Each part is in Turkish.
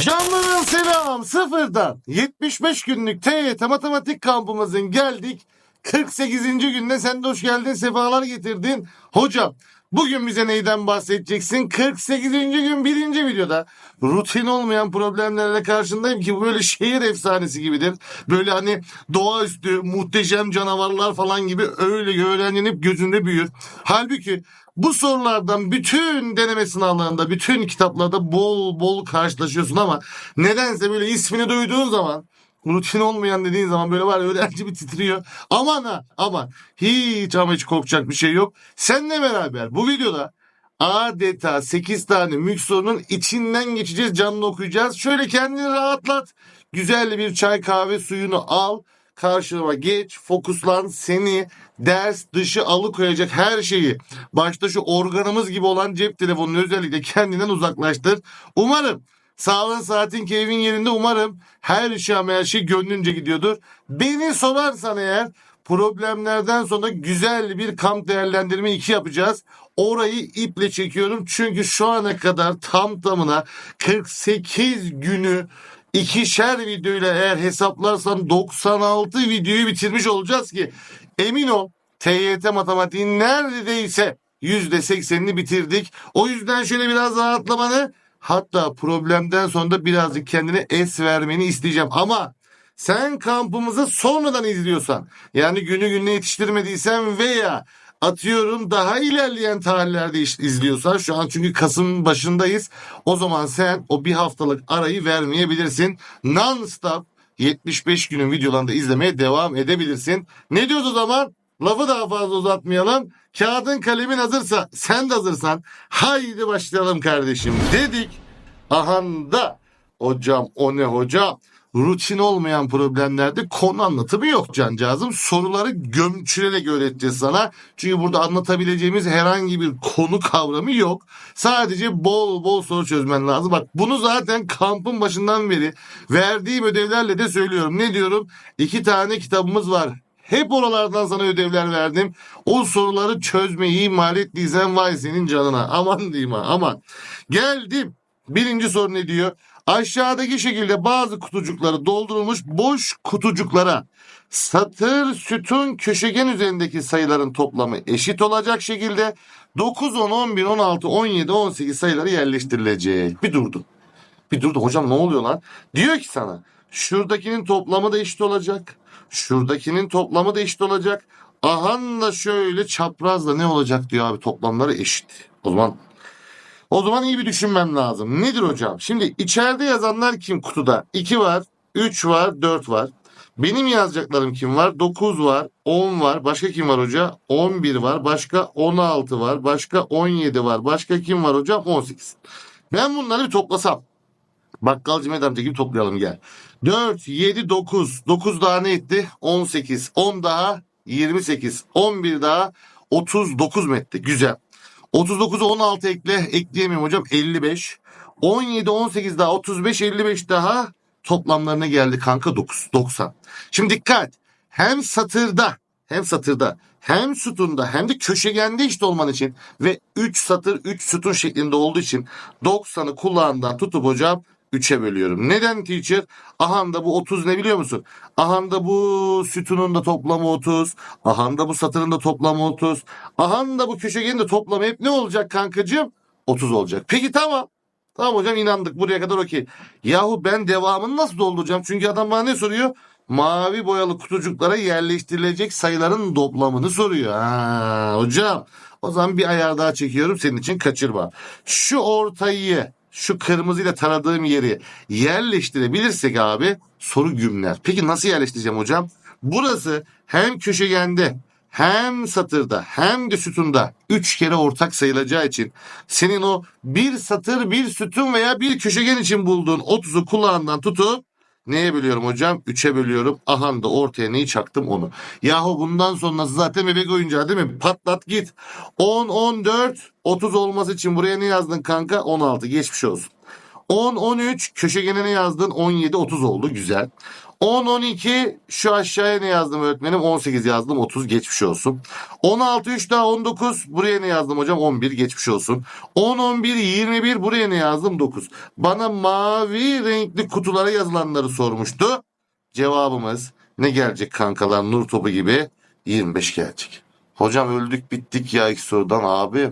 Canlarım selam sıfırdan 75 günlük TYT matematik kampımızın geldik 48. günde sen de hoş geldin sefalar getirdin. Hocam bugün bize neyden bahsedeceksin? 48. gün birinci videoda rutin olmayan problemlerle karşındayım ki bu böyle şehir efsanesi gibidir. Böyle hani doğaüstü muhteşem canavarlar falan gibi öyle öğrencinin gözünde büyür. Halbuki bu sorulardan bütün deneme sınavlarında, bütün kitaplarda bol bol karşılaşıyorsun ama nedense böyle ismini duyduğun zaman rutin olmayan dediğin zaman böyle var öğrenci bir titriyor. Aman ha aman hiç ama hiç korkacak bir şey yok. Seninle beraber bu videoda adeta 8 tane mülk sorunun içinden geçeceğiz canlı okuyacağız. Şöyle kendini rahatlat. Güzel bir çay kahve suyunu al. Karşıma geç, fokuslan, seni ders dışı alıkoyacak her şeyi başta şu organımız gibi olan cep telefonunu özellikle kendinden uzaklaştır. Umarım sağlığın saatin keyfin yerinde umarım her şey ama her şey gönlünce gidiyordur. Beni sorarsan eğer problemlerden sonra güzel bir kamp değerlendirme 2 yapacağız. Orayı iple çekiyorum çünkü şu ana kadar tam tamına 48 günü ikişer videoyla eğer hesaplarsan 96 videoyu bitirmiş olacağız ki emin ol TYT matematiğin neredeyse %80'ini bitirdik. O yüzden şöyle biraz rahatlamanı hatta problemden sonra da birazcık kendine es vermeni isteyeceğim. Ama sen kampımızı sonradan izliyorsan yani günü gününe yetiştirmediysen veya atıyorum daha ilerleyen tarihlerde iş- izliyorsan şu an çünkü Kasım'ın başındayız. O zaman sen o bir haftalık arayı vermeyebilirsin. Non-stop 75 günün videolarını izlemeye devam edebilirsin. Ne diyoruz o zaman? Lafı daha fazla uzatmayalım. Kağıdın kalemin hazırsa sen de hazırsan haydi başlayalım kardeşim dedik. Ahanda hocam o ne hocam? Rutin olmayan problemlerde konu anlatımı yok cancağızım. Soruları gömçülerek öğreteceğiz sana. Çünkü burada anlatabileceğimiz herhangi bir konu kavramı yok. Sadece bol bol soru çözmen lazım. Bak bunu zaten kampın başından beri verdiğim ödevlerle de söylüyorum. Ne diyorum? İki tane kitabımız var. Hep oralardan sana ödevler verdim. O soruları çözmeyi ihmal ettiysen vay senin canına. Aman diyeyim ha aman. Geldim. Birinci soru ne diyor? Aşağıdaki şekilde bazı kutucukları doldurulmuş boş kutucuklara satır, sütun, köşegen üzerindeki sayıların toplamı eşit olacak şekilde 9, 10, 11, 16, 17, 18 sayıları yerleştirilecek. Bir durdu. Bir durdu hocam ne oluyor lan? Diyor ki sana şuradakinin toplamı da eşit olacak. Şuradakinin toplamı da eşit olacak. Ahanla şöyle çaprazla ne olacak diyor abi toplamları eşit. O zaman o zaman iyi bir düşünmem lazım. Nedir hocam? Şimdi içeride yazanlar kim kutuda? 2 var, 3 var, 4 var. Benim yazacaklarım kim var? 9 var, 10 var. Başka kim var hoca? 11 var. Başka 16 var. Başka 17 var. Başka kim var hocam? 18. Ben bunları bir toplasam. Bakkalcı Medamca gibi toplayalım gel. 4, 7, 9. 9 daha ne etti? 18. 10 daha 28. 11 daha 39 mu etti? Güzel. 39'a 16 ekle. Ekleyemiyorum hocam. 55. 17, 18 daha 35, 55 daha toplamlarına geldi kanka 9. 90. Şimdi dikkat. Hem satırda hem satırda hem sütunda hem de köşegende eşit olman için ve 3 satır 3 sütun şeklinde olduğu için 90'ı kulağından tutup hocam 3'e bölüyorum. Neden teacher? Ahanda bu 30 ne biliyor musun? Ahanda bu sütunun da toplamı 30. Ahanda bu satırın da toplamı 30. Ahanda bu köşegenin de toplamı hep ne olacak kankacığım? 30 olacak. Peki tamam. Tamam hocam inandık buraya kadar okey. Yahu ben devamını nasıl dolduracağım? Çünkü adam bana ne soruyor? Mavi boyalı kutucuklara yerleştirilecek sayıların toplamını soruyor. Ha, hocam o zaman bir ayar daha çekiyorum senin için kaçırma. Şu ortayı şu kırmızıyla taradığım yeri yerleştirebilirsek abi soru gümler. Peki nasıl yerleştireceğim hocam? Burası hem köşegende hem satırda hem de sütunda 3 kere ortak sayılacağı için senin o bir satır bir sütun veya bir köşegen için bulduğun 30'u kulağından tutup neye bölüyorum hocam? 3'e bölüyorum. Aha da ortaya neyi çaktım onu. Yahu bundan sonrası zaten bebek oyuncağı değil mi? Patlat git. 10, 14, 30 olması için buraya ne yazdın kanka? 16 geçmiş olsun. 10, 13 köşegene ne yazdın? 17, 30 oldu güzel. 10, 12 şu aşağıya ne yazdım öğretmenim? 18 yazdım 30 geçmiş olsun. 16, 3 daha 19 buraya ne yazdım hocam? 11 geçmiş olsun. 10, 11, 21 buraya ne yazdım? 9. Bana mavi renkli kutulara yazılanları sormuştu. Cevabımız ne gelecek kankalar nur topu gibi? 25 gelecek. Hocam öldük bittik ya ilk sorudan abi.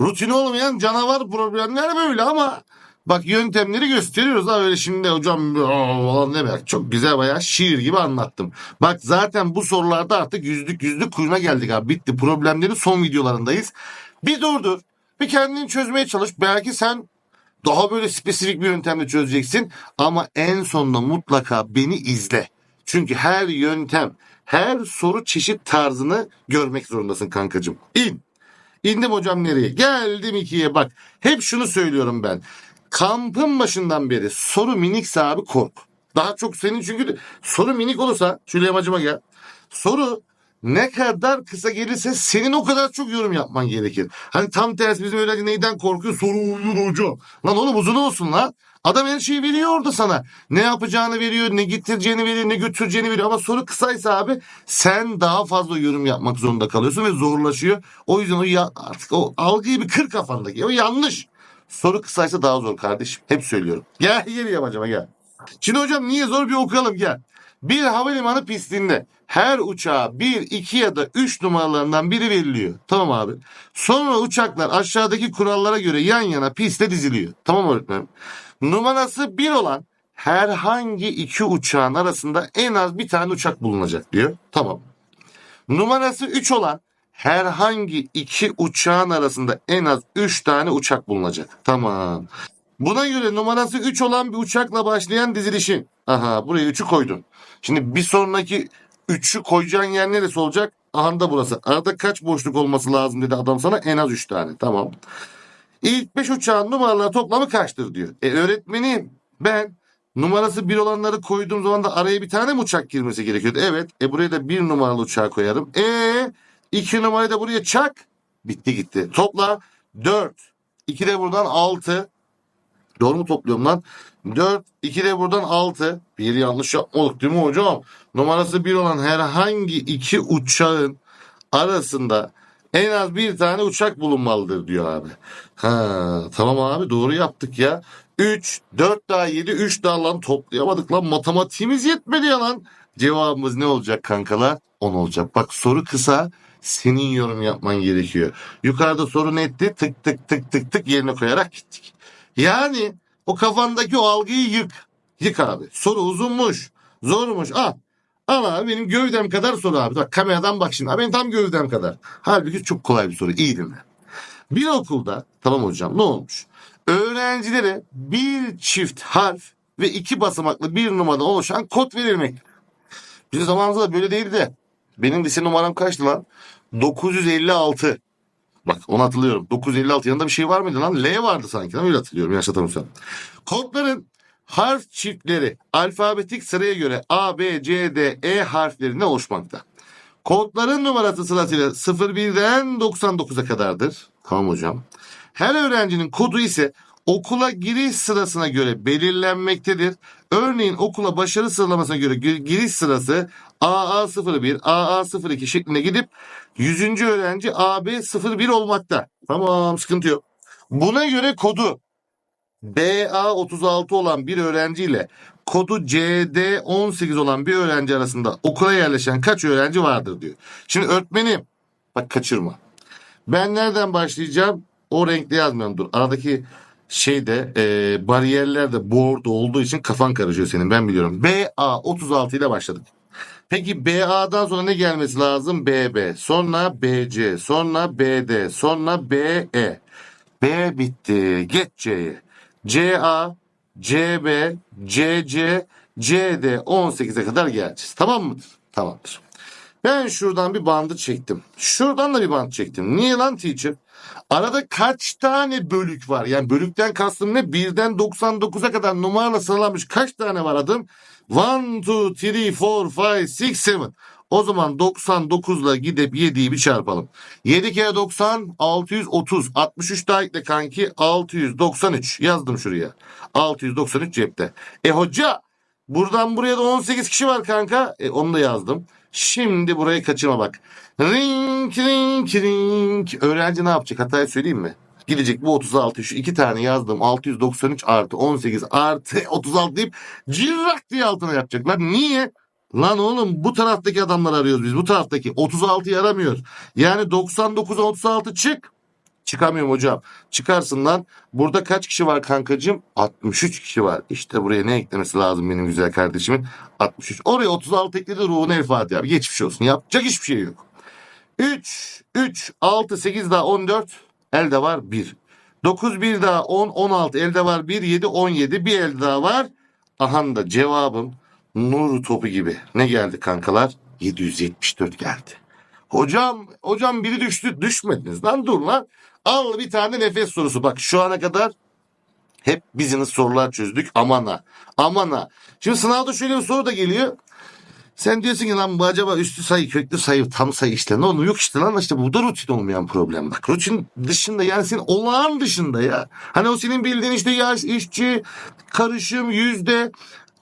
Rutin olmayan canavar problemler böyle ama bak yöntemleri gösteriyoruz ha öyle şimdi hocam falan demek. Çok güzel bayağı şiir gibi anlattım. Bak zaten bu sorularda artık yüzlük yüzlük kuyuna geldik abi. Bitti. Problemlerin son videolarındayız. Bir durdur. Bir kendini çözmeye çalış. Belki sen daha böyle spesifik bir yöntemle çözeceksin. Ama en sonunda mutlaka beni izle. Çünkü her yöntem, her soru çeşit tarzını görmek zorundasın kankacığım. İn. İndim hocam nereye? Geldim ikiye bak. Hep şunu söylüyorum ben. Kampın başından beri soru minikse abi kork. Daha çok senin çünkü soru minik olursa şöyle yamacıma gel. Soru ne kadar kısa gelirse senin o kadar çok yorum yapman gerekir. Hani tam tersi bizim öğrenci neyden korkuyor? Soru uzun hocam. Lan oğlum uzun olsun lan. Adam her şeyi veriyor orada sana. Ne yapacağını veriyor, ne getireceğini veriyor, ne götüreceğini veriyor. Ama soru kısaysa abi sen daha fazla yorum yapmak zorunda kalıyorsun ve zorlaşıyor. O yüzden o ya, artık o algıyı bir kır kafandaki. O yanlış. Soru kısaysa daha zor kardeşim. Hep söylüyorum. Gel gel yamacıma gel. Şimdi hocam niye zor bir okuyalım gel. Bir havalimanı pistinde her uçağa 1, 2 ya da 3 numaralarından biri veriliyor. Tamam abi. Sonra uçaklar aşağıdaki kurallara göre yan yana piste diziliyor. Tamam öğretmenim. Numarası 1 olan herhangi iki uçağın arasında en az bir tane uçak bulunacak diyor. Tamam. Numarası 3 olan herhangi iki uçağın arasında en az 3 tane uçak bulunacak. Tamam. Buna göre numarası 3 olan bir uçakla başlayan dizilişin. Aha buraya 3'ü koydun. Şimdi bir sonraki 3'ü koyacağın yer neresi olacak? Aha da burası. Arada kaç boşluk olması lazım dedi adam sana? En az 3 tane. Tamam. İlk 5 uçağın numaraları toplamı kaçtır diyor. E öğretmenim ben numarası 1 olanları koyduğum zaman da araya bir tane mi uçak girmesi gerekiyordu? Evet. E buraya da 1 numaralı uçağı koyarım. E 2 numarayı da buraya çak. Bitti gitti. Topla 4. 2 de buradan 6. Doğru mu topluyorum lan? 4, 2 de buradan 6. Bir yanlış yapmadık değil mi hocam? Numarası 1 olan herhangi iki uçağın arasında en az bir tane uçak bulunmalıdır diyor abi. Ha, tamam abi doğru yaptık ya. 3, 4 daha 7, 3 daha lan toplayamadık lan. Matematiğimiz yetmedi ya lan. Cevabımız ne olacak kankalar? 10 olacak. Bak soru kısa. Senin yorum yapman gerekiyor. Yukarıda soru netti. Tık tık tık tık tık yerine koyarak gittik. Yani o kafandaki o algıyı yık. Yık abi. Soru uzunmuş. Zormuş. Al abi benim gövdem kadar soru abi. Bak kameradan bak şimdi. Abi benim tam gövdem kadar. Halbuki çok kolay bir soru. İyi dinle. Bir okulda tamam hocam ne olmuş? Öğrencilere bir çift harf ve iki basamaklı bir numaradan oluşan kod verilmek. Bizim zamanımızda böyle değildi de. Benim lise numaram kaçtı lan? 956. Bak onu hatırlıyorum. 956 yanında bir şey var mıydı lan? L vardı sanki. Öyle hatırlıyorum. Yanlış hatırlamıyorsam. Kodların harf çiftleri alfabetik sıraya göre A, B, C, D, E harflerine oluşmakta. Kodların numarası sırasıyla 01'den 99'a kadardır. Tamam hocam. Her öğrencinin kodu ise okula giriş sırasına göre belirlenmektedir. Örneğin okula başarı sıralamasına göre gi- giriş sırası AA01, AA02 şeklinde gidip 100. öğrenci AB01 olmakta. Tamam sıkıntı yok. Buna göre kodu BA36 olan bir öğrenci ile kodu CD18 olan bir öğrenci arasında okula yerleşen kaç öğrenci vardır diyor. Şimdi öğretmenim bak kaçırma. Ben nereden başlayacağım? O renkte yazmıyorum. Dur aradaki şeyde e, bariyerler de board olduğu için kafan karışıyor senin ben biliyorum. BA36 ile başladık. Peki BA'dan sonra ne gelmesi lazım? BB, sonra BC, sonra BD, sonra BE. B bitti. Geç C'ye. CA, CB, CC, CD 18'e kadar geleceğiz. Tamam mıdır? Tamamdır. Ben şuradan bir bandı çektim. Şuradan da bir band çektim. Niye lan teacher? Arada kaç tane bölük var? Yani bölükten kastım ne? 1'den 99'a kadar numaralı sıralanmış kaç tane var adım? 1, 2, 3, 4, 5, 6, 7. O zaman 99'la gidip 7'yi bir çarpalım. 7 kere 90 630. 63 daha ekle kanki 693. Yazdım şuraya. 693 cepte. E hoca Buradan buraya da 18 kişi var kanka. E, onu da yazdım. Şimdi burayı kaçırma bak. Ring ring ring. Öğrenci ne yapacak? Hatayı söyleyeyim mi? Gidecek bu 36 şu iki tane yazdım 693 artı 18 artı 36 deyip cirrak diye altına yapacaklar. Niye? Lan oğlum bu taraftaki adamları arıyoruz biz. Bu taraftaki 36'yı aramıyoruz. Yani 99'a 36 çık. Çıkamıyorum hocam. Çıkarsın lan. Burada kaç kişi var kankacığım? 63 kişi var. İşte buraya ne eklemesi lazım benim güzel kardeşimin? 63. Oraya 36 ekledi ruhun el Fatiha. Geçmiş olsun. Yapacak hiçbir şey yok. 3, 3, 6, 8 daha 14. Elde var 1. 9, 1 daha 10, 16. Elde var 1, 7, 17. Bir elde daha var. Aha da cevabım nur topu gibi. Ne geldi kankalar? 774 geldi. Hocam, hocam biri düştü. Düşmediniz lan dur lan. Al bir tane nefes sorusu. Bak şu ana kadar hep business sorular çözdük. Amana. Amana. Şimdi sınavda şöyle bir soru da geliyor. Sen diyorsun ki lan bu acaba üstü sayı, köklü sayı, tam sayı işte. Ne olur yok işte lan işte bu da rutin olmayan problem. Bak rutin dışında yani senin olağan dışında ya. Hani o senin bildiğin işte yaş, işçi, karışım, yüzde,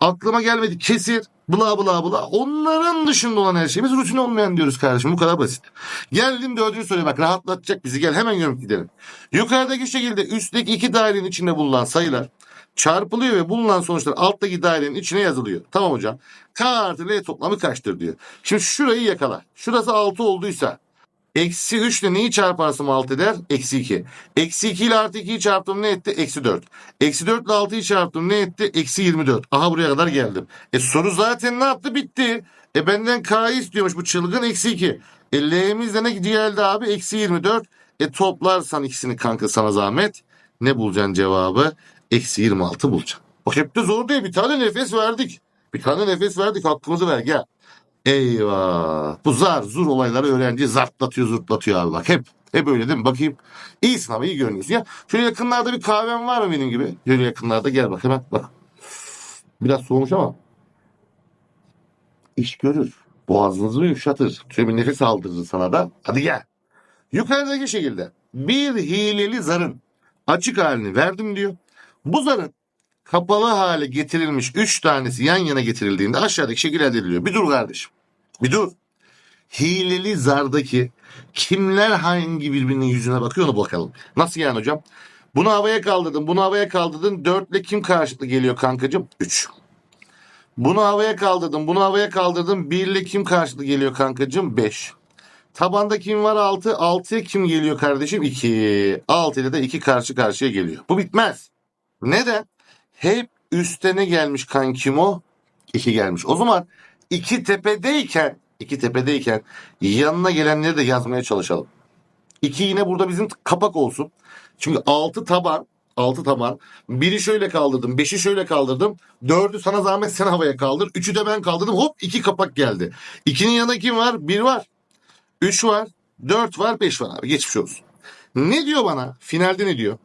aklıma gelmedi kesir, bla bla bla. Onların dışında olan her şeyimiz rutin olmayan diyoruz kardeşim. Bu kadar basit. Geldim dördüncü soruya bak rahatlatacak bizi. Gel hemen yürüp gidelim. Yukarıdaki şekilde üstteki iki dairenin içinde bulunan sayılar çarpılıyor ve bulunan sonuçlar alttaki dairenin içine yazılıyor. Tamam hocam. K artı L toplamı kaçtır diyor. Şimdi şurayı yakala. Şurası 6 olduysa eksi 3 ile neyi çarparsam 6 eder? Eksi 2. Eksi 2 ile artı 2'yi çarptım ne etti? Eksi 4. Eksi 4 ile 6'yı çarptım ne etti? Eksi 24. Aha buraya kadar geldim. E soru zaten ne yaptı? Bitti. E benden K'yı istiyormuş bu çılgın eksi 2. E L'miz de ne geldi abi? Eksi 24. E toplarsan ikisini kanka sana zahmet. Ne bulacaksın cevabı? Eksi 26 bulacaksın. Bak hep de zor değil. Bir tane nefes verdik. Bir tane nefes verdik. Hakkımızı ver gel. Eyvah. Bu zar zur olayları öğrenci zartlatıyor zurtlatıyor abi bak. Hep hep öyle değil mi? Bakayım. İyisin ama iyi görünüyorsun. Ya şöyle yakınlarda bir kahven var mı benim gibi? Şöyle yakınlarda gel bak hemen bak. Biraz soğumuş ama. İş görür. Boğazınızı yumuşatır. Şöyle bir nefes aldırır sana da. Hadi gel. Yukarıdaki şekilde bir hileli zarın açık halini verdim diyor. Bu zarın kapalı hale getirilmiş 3 tanesi yan yana getirildiğinde aşağıdaki şekil elde ediliyor. Bir dur kardeşim. Bir dur. Hileli zardaki kimler hangi birbirinin yüzüne bakıyor onu bakalım. Nasıl yani hocam? Bunu havaya kaldırdın, bunu havaya kaldırdın. 4 ile kim karşılıklı geliyor kankacığım? 3. Bunu havaya kaldırdım, bunu havaya kaldırdım. 1 ile kim karşılıklı geliyor kankacığım? 5. Tabanda kim var 6? 6'ya kim geliyor kardeşim? 2. 6 ile de 2 karşı karşıya geliyor. Bu bitmez. Neden? Hep üste ne gelmiş kankim o? 2 gelmiş. O zaman iki tepedeyken iki tepedeyken yanına gelenleri de yazmaya çalışalım. 2 yine burada bizim kapak olsun. Çünkü 6 taban 6 taban. Biri şöyle kaldırdım. 5'i şöyle kaldırdım. 4'ü sana zahmet sen havaya kaldır. 3'ü de ben kaldırdım. Hop 2 kapak geldi. 2'nin yanında kim var? 1 var. 3 var. 4 var. 5 var abi. Geçmiş olsun. Ne diyor bana? Finalde ne diyor?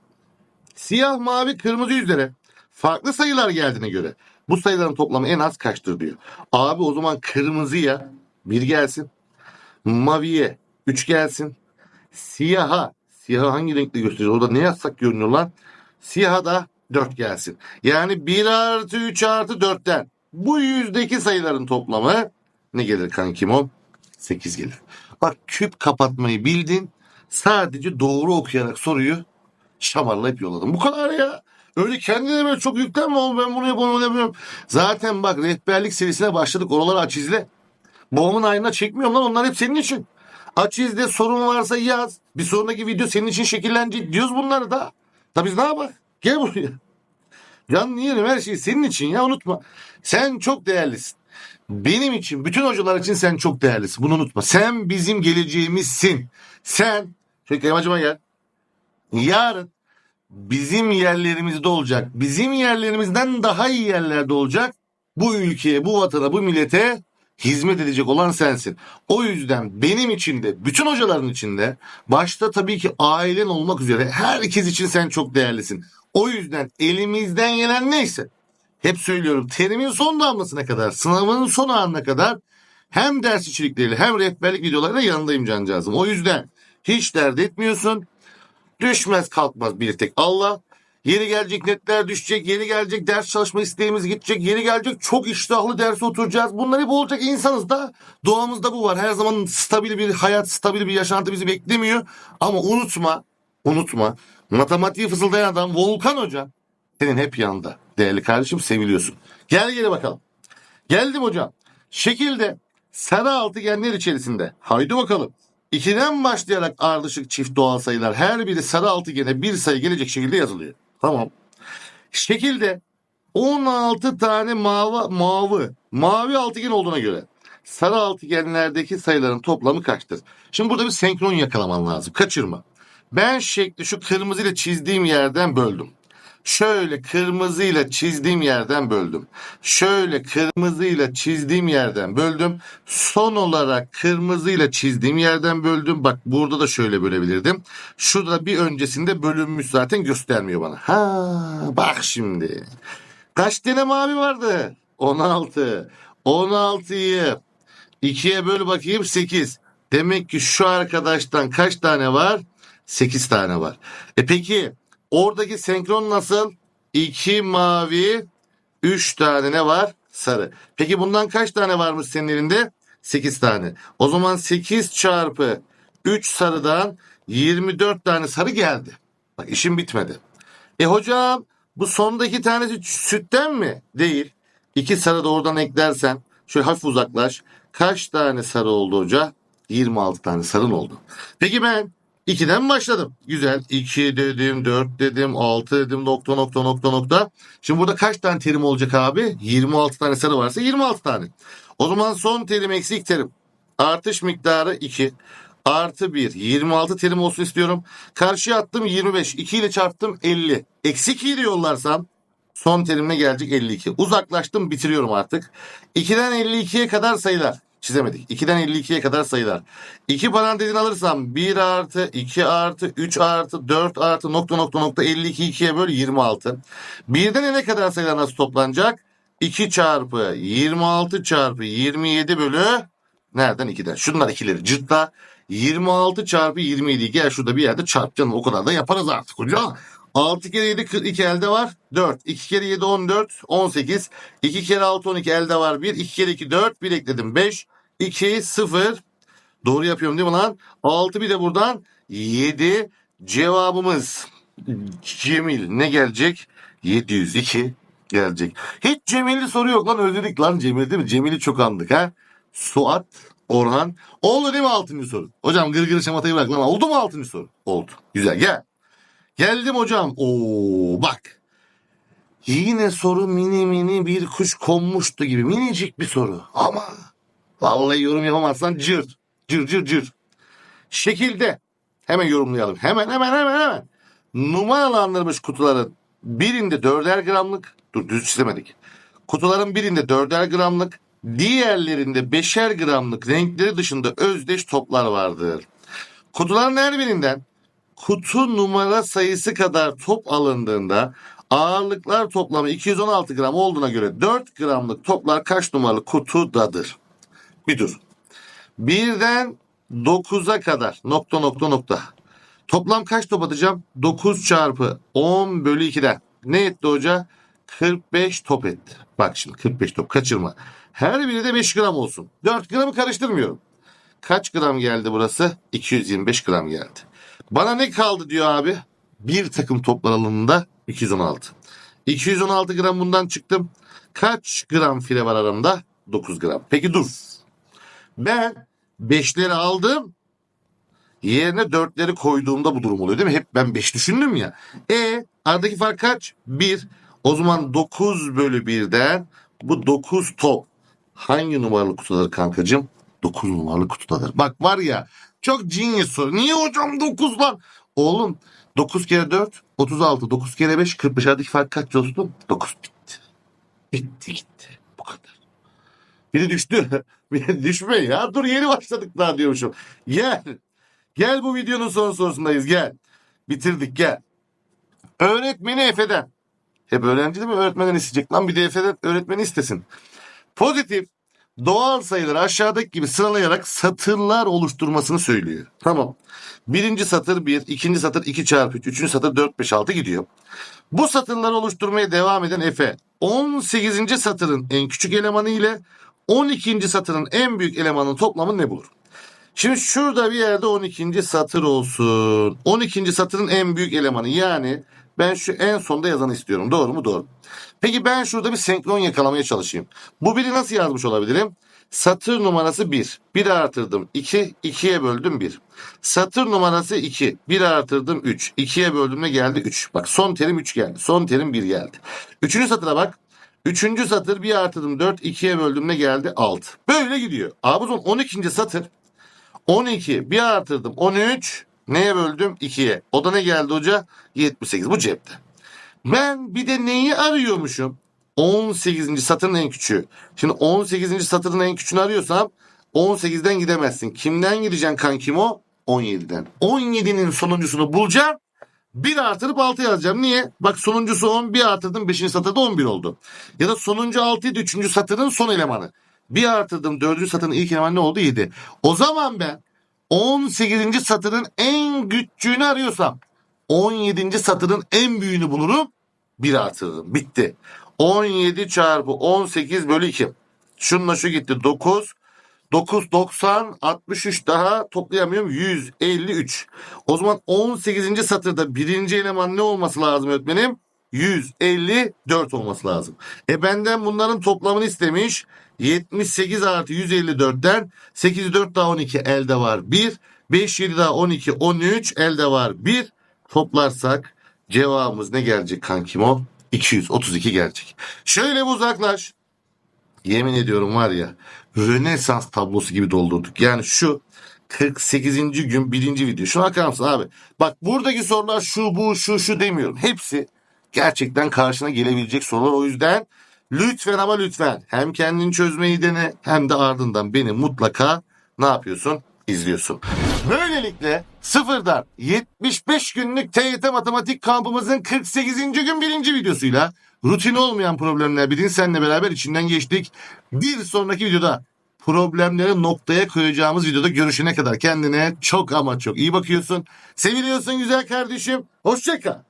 Siyah, mavi, kırmızı yüzlere farklı sayılar geldiğine göre bu sayıların toplamı en az kaçtır diyor. Abi o zaman kırmızıya 1 gelsin. Maviye 3 gelsin. Siyaha, siyahı hangi renkli gösteriyor? Orada ne yazsak görünüyor lan? Siyaha da 4 gelsin. Yani 1 artı 3 artı 4'ten bu yüzdeki sayıların toplamı ne gelir kankim o? 8 gelir. Bak küp kapatmayı bildin. Sadece doğru okuyarak soruyu şamarlayıp yolladım. Bu kadar ya. Öyle kendine böyle çok yüklenme oğlum ben bunu yapıyorum bunu yapıyorum. Zaten bak rehberlik serisine başladık. Oraları aç izle. Babamın ayına çekmiyorum lan onlar hep senin için. Aç izle sorun varsa yaz. Bir sonraki video senin için şekillenecek diyoruz bunları da. Da biz ne yapalım? Gel buraya. Canlı yerim her şey senin için ya unutma. Sen çok değerlisin. Benim için, bütün hocalar için sen çok değerlisin. Bunu unutma. Sen bizim geleceğimizsin. Sen, şöyle yamacıma gel. Yarın bizim yerlerimizde olacak. Bizim yerlerimizden daha iyi yerlerde olacak. Bu ülkeye, bu vatana, bu millete hizmet edecek olan sensin. O yüzden benim için de, bütün hocaların içinde, başta tabii ki ailen olmak üzere herkes için sen çok değerlisin. O yüzden elimizden gelen neyse, hep söylüyorum terimin son damlasına kadar, sınavın son anına kadar hem ders içerikleriyle hem rehberlik videolarıyla yanındayım cancağızım. O yüzden hiç dert etmiyorsun. Düşmez kalkmaz bir tek Allah. Yeri gelecek netler düşecek. Yeri gelecek ders çalışma isteğimiz gidecek. Yeri gelecek çok iştahlı derse oturacağız. Bunlar hep olacak insanız da. Doğamızda bu var. Her zaman stabil bir hayat, stabil bir yaşantı bizi beklemiyor. Ama unutma, unutma. Matematiği fısıldayan adam Volkan Hoca senin hep yanında. Değerli kardeşim seviliyorsun. Gel geri bakalım. Geldim hocam. Şekilde sarı altıgenler içerisinde. Haydi bakalım. 2'den başlayarak ardışık çift doğal sayılar her biri sarı altıgene bir sayı gelecek şekilde yazılıyor. Tamam. Şekilde 16 tane mavi, mavi, mavi altıgen olduğuna göre sarı altıgenlerdeki sayıların toplamı kaçtır? Şimdi burada bir senkron yakalaman lazım. Kaçırma. Ben şekli şu kırmızıyla çizdiğim yerden böldüm. Şöyle kırmızıyla çizdiğim yerden böldüm. Şöyle kırmızıyla çizdiğim yerden böldüm. Son olarak kırmızıyla çizdiğim yerden böldüm. Bak burada da şöyle bölebilirdim. Şurada bir öncesinde bölünmüş zaten göstermiyor bana. Ha bak şimdi. Kaç tane mavi vardı? 16. 16'yı 2'ye böl bakayım 8. Demek ki şu arkadaştan kaç tane var? 8 tane var. E peki oradaki senkron nasıl? 2 mavi, 3 tane ne var? Sarı. Peki bundan kaç tane varmış senin elinde? 8 tane. O zaman 8 çarpı 3 sarıdan 24 tane sarı geldi. Bak işim bitmedi. E hocam bu sondaki tanesi sütten mi? Değil. İki sarı da oradan eklersen şöyle hafif uzaklaş. Kaç tane sarı oldu hoca? 26 tane sarın oldu. Peki ben 2'den başladım. Güzel. 2 dedim, 4 dedim, 6 dedim, nokta nokta nokta nokta. Şimdi burada kaç tane terim olacak abi? 26 tane sarı varsa 26 tane. O zaman son terim eksi ilk terim. Artış miktarı 2. Artı 1. 26 terim olsun istiyorum. Karşıya attım 25. 2 ile çarptım 50. Eksi 2'yi de yollarsam son terimle gelecek 52. Uzaklaştım bitiriyorum artık. 2'den 52'ye kadar sayılar. Çizemedik. 2'den 52'ye kadar sayılar. 2 parantezini alırsam 1 artı 2 artı 3 artı 4 artı nokta nokta nokta 52 2'ye böl 26. Birden ne kadar sayılar nasıl toplanacak? 2 çarpı 26 çarpı 27 bölü nereden 2'den? Şunlar ikileri cırtla. 26 çarpı 27 gel şurada bir yerde çarpacaksın o kadar da yaparız artık hoca. 6 kere 7 42 elde var 4. 2 kere 7 14 18. 2 kere 6 12 elde var 1. 2 kere 2 4 1 ekledim 5. 2 0. Doğru yapıyorum değil mi lan? 6 bir de buradan 7 cevabımız Cemil ne gelecek? 702 gelecek. Hiç Cemil'i soru yok lan özledik lan Cemil değil mi? Cemil'i çok andık ha. Suat Orhan. Oldu değil mi 6. soru? Hocam gırgır şamatayı bırak lan. Oldu mu 6. soru? Oldu. Güzel gel. Geldim hocam. Oo bak. Yine soru mini mini bir kuş konmuştu gibi. Minicik bir soru. Ama vallahi yorum yapamazsan cır. Cır cır cır. Şekilde hemen yorumlayalım. Hemen hemen hemen hemen. Numaralandırılmış kutuların birinde dörder gramlık. Dur düz çizemedik. Kutuların birinde dörder gramlık. Diğerlerinde beşer gramlık renkleri dışında özdeş toplar vardır. Kutuların her birinden kutu numara sayısı kadar top alındığında ağırlıklar toplamı 216 gram olduğuna göre 4 gramlık toplar kaç numaralı kutudadır? Bir dur. Birden 9'a kadar nokta nokta nokta. Toplam kaç top atacağım? 9 çarpı 10 bölü 2'den. Ne etti hoca? 45 top etti. Bak şimdi 45 top kaçırma. Her biri de 5 gram olsun. 4 gramı karıştırmıyorum. Kaç gram geldi burası? 225 gram geldi. Bana ne kaldı diyor abi? Bir takım toplar alanında 216. 216 gram bundan çıktım. Kaç gram file var aramda? 9 gram. Peki dur. Ben 5'leri aldım. Yerine 4'leri koyduğumda bu durum oluyor değil mi? Hep ben 5 düşündüm ya. E aradaki fark kaç? 1. O zaman 9 bölü 1'den bu 9 top hangi numaralı kutudadır kankacığım? 9 numaralı kutudadır. Bak var ya çok genius soru. Niye hocam 9 lan? Oğlum 9 kere 4 36. 9 kere 5 45. Aradaki fark kaç dostum? 9 bitti. Bitti gitti. Bu kadar. Biri düştü. Düşme ya. Dur yeni başladık daha diyormuşum. Gel. Gel bu videonun son sorusundayız gel. Bitirdik gel. Öğretmeni Efe'den. Hep öğrenci değil mi? Öğretmenden isteyecek. Lan bir de Efe'den öğretmeni istesin. Pozitif doğal sayıları aşağıdaki gibi sıralayarak satırlar oluşturmasını söylüyor. Tamam. Birinci satır 1, ikinci satır 2 çarpı 3, üçüncü satır 4, 5, 6 gidiyor. Bu satırları oluşturmaya devam eden Efe 18. satırın en küçük elemanı ile 12. satırın en büyük elemanının toplamı ne bulur? Şimdi şurada bir yerde 12. satır olsun. 12. satırın en büyük elemanı yani ben şu en sonda yazanı istiyorum. Doğru mu? Doğru. Peki ben şurada bir senkron yakalamaya çalışayım. Bu biri nasıl yazmış olabilirim? Satır numarası 1. 1 artırdım 2. 2'ye böldüm 1. Satır numarası 2. 1 artırdım 3. 2'ye böldüm ne geldi? 3. Bak son terim 3 geldi. Son terim 1 geldi. Üçüncü satıra bak. Üçüncü satır 1 artırdım 4. 2'ye böldüm ne geldi? 6. Böyle gidiyor. Abi zaman 12. satır 12 bir artırdım 13 neye böldüm 2'ye. O da ne geldi hoca? 78 bu cepte. Ben bir de neyi arıyormuşum? 18. satırın en küçüğü. Şimdi 18. satırın en küçüğünü arıyorsam 18'den gidemezsin. Kimden gideceksin kankim o? 17'den. 17'nin sonuncusunu bulacağım. 1 artırıp 6 yazacağım. Niye? Bak sonuncusu 10, 1 artırdım 5. satırda 11 oldu. Ya da sonuncu 6 idi 3. satırın son elemanı. 1 artırdım 4. satırın ilk elemanı ne oldu? 7. O zaman ben 18. satırın en küçüğünü arıyorsam 17. satırın en büyüğünü bulurum. 1 artırırım. Bitti. 17 çarpı 18 bölü 2. Şununla şu gitti 9. 9, 90, 63 daha toplayamıyorum 153. O zaman 18. satırda birinci eleman ne olması lazım öğretmenim? 154 olması lazım. E benden bunların toplamını istemiş. 78 artı 154'ten 8 4 daha 12 elde var 1. 5 7 daha 12 13 elde var 1. Toplarsak cevabımız ne gelecek kankim o? 232 gelecek. Şöyle bir uzaklaş. Yemin ediyorum var ya Rönesans tablosu gibi doldurduk. Yani şu 48. gün birinci video. Şuna bakar mısın abi? Bak buradaki sorular şu bu şu şu demiyorum. Hepsi gerçekten karşına gelebilecek sorular. O yüzden lütfen ama lütfen hem kendini çözmeyi dene hem de ardından beni mutlaka ne yapıyorsun? izliyorsun. Böylelikle sıfırdan 75 günlük TYT matematik kampımızın 48. gün birinci videosuyla rutin olmayan problemler bilin seninle beraber içinden geçtik. Bir sonraki videoda problemleri noktaya koyacağımız videoda görüşene kadar kendine çok ama çok iyi bakıyorsun. Seviliyorsun güzel kardeşim. Hoşçakal.